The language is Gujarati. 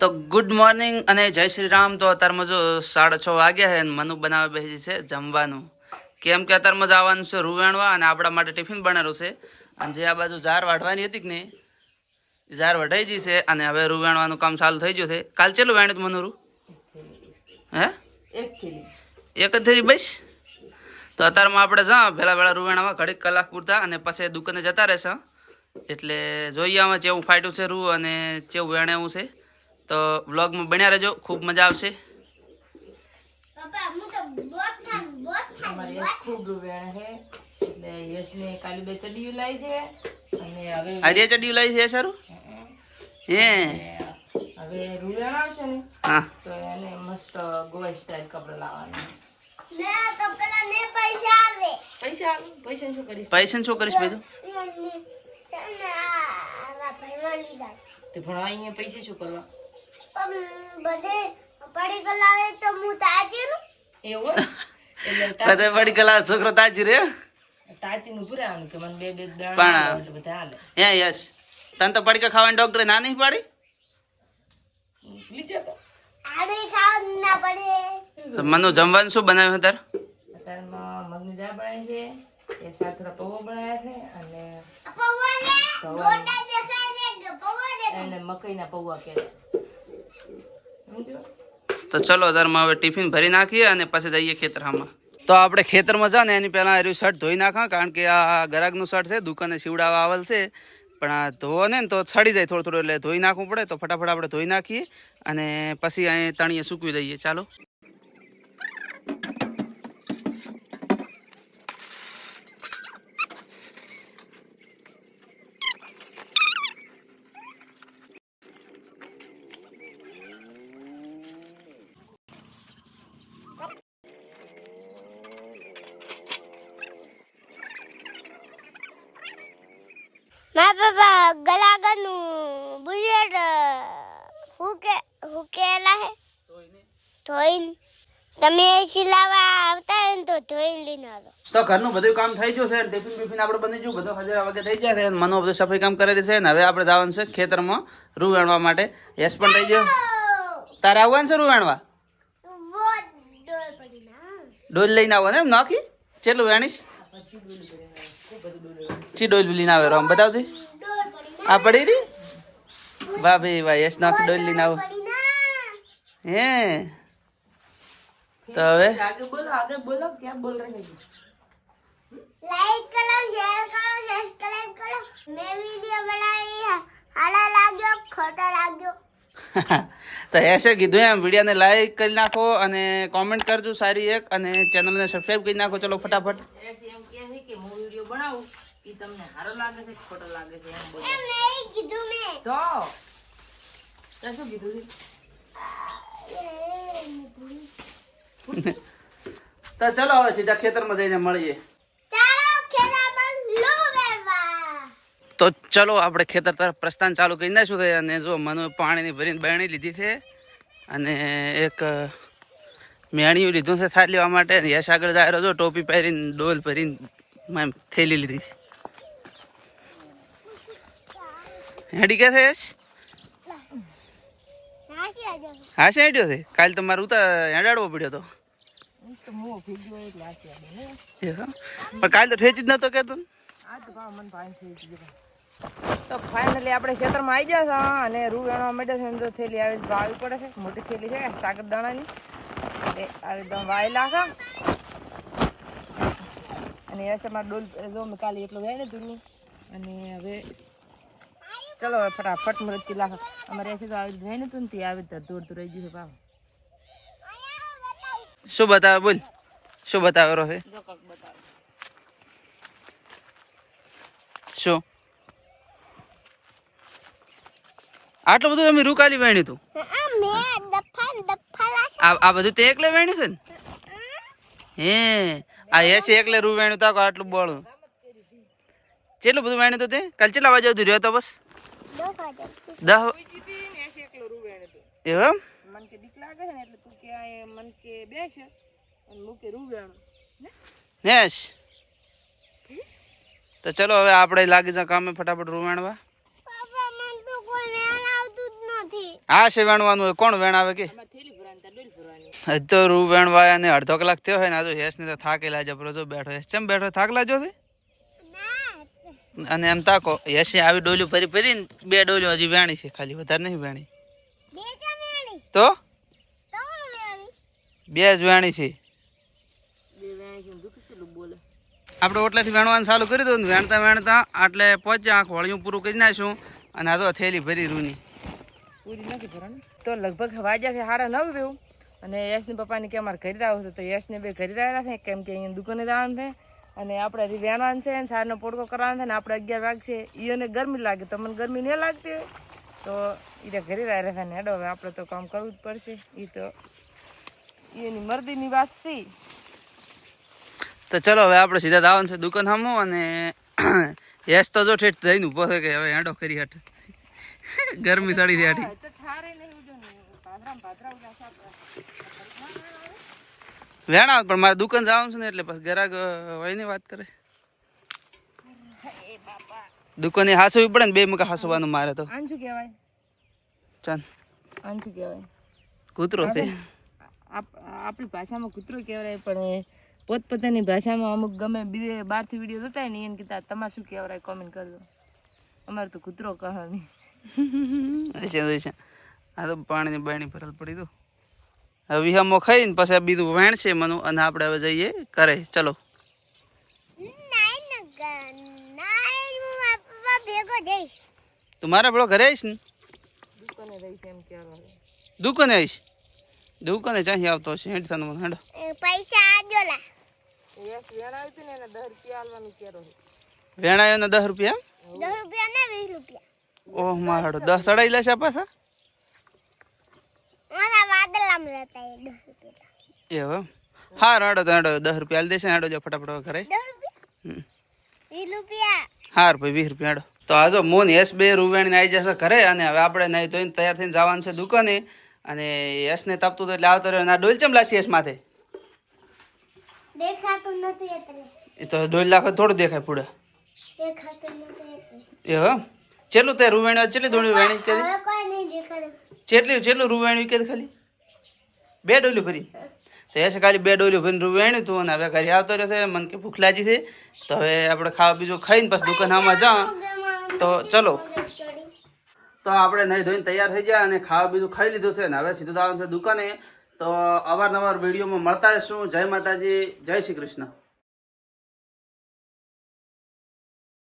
તો ગુડ મોર્નિંગ અને જય શ્રી રામ. તો અત્યારમાં જો સાડા છ વાગ્યા છે મનુ બનાવે બેસી છે જમવાનું. કેમ કે અત્યારમાં જવાનું છે રૂવેણવા અને આપણા માટે ટિફિન બનેલું છે. અને જે આ બાજુ ઝાર વાઢવાની હતી કે નહીં ઝાર વઢાઈ ગઈ છે અને હવે રૂવેણવાનું કામ ચાલુ થઈ ગયું છે. કાલ ચેલું વેણ્યું હતું મનુરું હે? એક જ થઈ બસ? તો અત્યારમાં આપણે જા પહેલાં પહેલાં રૂવેણામાં ઘડીક કલાક પૂરતા અને પછી દુકાને જતા રહેશે. એટલે જોઈએ અમે ચેવું ફાટ્યું છે રૂ અને ચેવું વેણાવું છે. તો વ્લોગમાં બન્યા રહેજો ખૂબ મજા આવશે અમારે યશ ખૂબ છે એટલે યશને કાલી બે ચડીયું લાવી છે સારું હે હવે રૂપિયા આવશે ને હા તો એને મસ્ત ગોવા સ્ટાઇલ કપડા લાવવાના પૈસા આલો પૈસા શું કરીશ પૈસા શું કરીશ બીજું તે ભણવા અહીંયા પૈસા શું કરવા પડી ગયેલા છોકરો તાજી રે ટાચી કે મને બે બે દાણા પણ- આપો એટલે બધા હાલે. હે યસ તને તો પડીકા ખાવાની ડોક્ટરે ના નહીં પાડી? લીધા તો. તો મનુ જમવાનું શું બનાવ્યું તાર? મગની દાળ બનાવી છે એ સાથરા પૌવા બનાવ્યા છે અને એને મકઈના પૌવા કે તો ચલો અધારમાં હવે ટિફિન ભરી નાખીએ અને પછી જઈએ ખેતરમાં તો આપણે ખેતરમાં જાને એની પહેલાં એરું શર્ટ ધોઈ નાખા, કારણ કે આ ગરાગનું શર્ટ છે, દુકાને સીવડાવવા આવેલ છે. પણ આ ધોવો ને તો છડી જાય થોડું થોડું, એટલે ધોઈ નાખવું પડે, તો ફટાફટ આપણે ધોઈ નાખીએ અને પછી અહીં તણીએ સૂકવી દઈએ. ચાલો. હુકેલા હે. ધોઈને. તમે સિલાવા આવતા હોય ને તો ધોઈને લઈને આવો. તો ઘરનું બધું કામ થઈ ગયું છે ટિફિન બિફિન આપણે બની ગયું? બધું હજાર વાગે થઈ ગયા છે મનો બધું સફાઈ કામ કરેલી છે ને હવે આપણે જવાનું છે ખેતરમાં રૂ વેણવા માટે. યશ પણ થઈ ગયો. તારે આવવાનું છે રૂ વેણવા? ડોલ લઈને આવો ને એમ નાખી? ચેટલું વેણીશ? ચી ડોલ લઈને આવે રોમ બતાવજે. આ પડી રહી? વાહ ભાઈ વાહ યશ નાખી ડોલ લઈને આવો. હે. તો હવે? તો એસે કીધું એમ વિડીયોને લાઈક કરી નાખો અને કોમેન્ટ કરજો સારી એક અને ચેનલને સબસ્ક્રાઇબ કરી નાખો. ચલો ફટાફટ. એમ કહે છે કે હું વીડિયો બનાવું કે તમને સારો લાગે છે ખોટો લાગે છે એમ બોલો. એમ નહીં કીધું મે. તો શું કીધું તો ચલો હવે સીધા ખેતરમાં જઈને મળીએ. તો ચલો આપણે ખેતર તરફ પ્રસ્થાન ચાલુ કરી નાખશું છે અને જો મને પાણીની ભરીને બહેણી લીધી છે અને એક મેણિયું લીધું છે થાળ લેવા માટે યશ આગળ જાય રહ્યો જો ટોપી પહેરીને ડોલ ભરીને એમ થેલી લીધી છે. હેડી કે છે યશ? નાસી આજો હા છે? કાલ તો મારું ઉતા હેડાડવો પડ્યો તો. પણ કાલ તો ઠેચી જ નતો કેતો તો ફાઇનલી આપણે ખેતરમાં આવી ગયા છે અને રૂ વેણવા માટે છે તો થેલી આવી વાવી પડે છે. મોટી થેલી છે સાગર દાણાની. એ આવી એકદમ વાયેલા છે અને એ છે મારા ડોલ જો કાલે એટલું જાય ને દૂરનું અને હવે ચલો ફટાફટ મરચી લાખ અમારે એસે તો આવી જાય ને તું નથી તે આવી રીતે દૂર દૂર રહી ગયું છે ભાવ શું બતાવે બોલ? શું બતાવે છે શું? આટલું બધું તમે રૂકાલી વેણ્યું તું? આ મે દફા દફા લાશ આ આ બધું તે એકલે વેણ્યું છે ને? હે આ એસી એકલે રૂ વેણ્યું તા આટલું બોળું. કેટલું બધું વેણ્યું તું તે? કાલ કેટલા વાગે સુધી રહ્યો તો બસ? દહ વેણે તું એવું એમ? મન કે બીક લાગે છે ને એટલે તું કે આ મન કે બેસ અને મૂકે રૂ વેણું તો ચલો હવે આપણે લાગી જા કામે ફટાફટ રૂ વેણવા પાપા મન તો કોઈ વેણ આવતું જ નથી. આ છે વેણવાનું હોય. કોણ વેણાવે કે? તાર ડોલ ભરવાની. હજી તો રૂ વેણવાયા ને અડધો કલાક થયો હોય ને આ તો હેસ ને તો થાકેલા જબરો જો બેઠો હેસ ચમ બેઠો થાક લાજો છે અને એમ તાકો હેસે આવી ડોલ્યું ભરી ભરીને બે ડોલ્યું હજી વેણી છે ખાલી વધારે નહીં વેણી. તો? બે જ વેણી છે. આપણે ઓટલાથી વેણવાનું ચાલુ કરી દઉં ને વેણતા વેણતા આટલે પહોંચ્યા આંખ વળિયું પૂરું કરી નાખ્યું અને આ તો થેલી ભરી રૂની. પૂરી નથી ભરવાની. તો લગભગ વાગ્યા છે સાડા નવ થયું. અને યશને પપ્પાને કે અમારે ઘરે આવું તો યશને બે ઘરે આવ્યા છે કેમ કે અહીંયા દુકાને જવાનું છે. અને આપણે હજી વેણવાનું છે અને સારનો પોડકો કરવાનો છે ને આપણે અગિયાર વાગશે. ઈઓને ગરમી લાગે તમને ગરમી નહીં લાગતી હોય. તો એ ઘરે આવ્યા છે ને હેડો હવે આપણે તો કામ કરવું જ પડશે. એ તો એની મરદીની વાત છે તો ચલો હવે આપણે સીધા દાવાનું છે દુકાન સામો અને યશ તો જો ઠેઠ જઈને ઊભો છે કે હવે હેડો કરી હટ ગરમી સડી હતી વેણા પણ મારે દુકાન જવાનું છે ને એટલે પછી ઘરાક હોય ને વાત કરે. દુકાને હાસવી પડે ને બે મુકા હાસવાનું મારે તો. આન કહેવાય? ચાલ. આન કહેવાય? કૂતરો છે. આપ- આપણી ભાષામાં કૂતરો કહેવાય પણ પોતપોતાની ભાષામાં અમુક ગમે બીજે બહારથી વીડિયો જોતા ને એને કીધા તમારે શું કહેવાય? કોમેન્ટ કરજો. અમારે તો કૂતરો કહાની. હશે આ તો પાણીની બાયણી ભરેલ પડી દો હવે વિહામો ખાઈને પછી આ બીજું વેણશે મનુ અને આપણે હવે જઈએ કરે ચલો. તું મારા પેલો ઘરે આવીશ ને? દુકાને આવીશ? દુકાને ચાહી આવતો હશે હેઠ થવાનું મને હેડો. પૈસા આજો લા વેણ આવી હતી ને રૂપિયા આલવાનું કહેરો છે. વેણાયો ને દસ રૂપિયા? દસ રૂપિયા ને વીસ રૂપિયા. ઓહ મારો દસ અડાઈ લેશે પાછા? લેતા એ દસ રૂપિયા. એ હા રાડો તો હેડો. દસ રૂપિયા આલી દેશે હેડો જો ફટાફટ ઘરે. દસ રૂપિયા? વીસ રૂપિયા? હેડો તો આજો મોન યશ બે રૂવેણી આવી જશે ઘરે અને હવે આપણે નહીં ધોઈને તૈયાર થઈને જવાનું છે દુકાને. અને યશને તપતું તો એટલે આવતો રહ્યો. આ ડોલ ચમ લાસી યશ માથે? દેખાતું નથી એટલે. એ તો ડોલ લાખ થોડું દેખાય પૂડે દેખાતું નથી એ હો ચેટલું તે રૂવેણી ચેટલી ધોણી વેણી દેખાતું. ચેટલી ચેટલું રૂવેણી કે ખાલી? બે ડોલી ભરી. તો યશે ખાલી બે ડોલી ભરીને રૂવેણી તું અને હવે ઘરે આવતો રહ્યો છે, મને કે ભૂખ લાગી છે. તો હવે આપણે ખાવા બીજું ખાઈને પછી દુકાન આમાં જા તો ચલો. તો આપણે નહીં ધોઈને તૈયાર થઈ ગયા અને ખાવા બીજું ખાઈ લીધું છે અને હવે સીધું આવવાનું છે દુકાને. તો અવારનવાર વિડીયોમાં મળતા રહીશું. જય માતાજી, જય શ્રી કૃષ્ણ.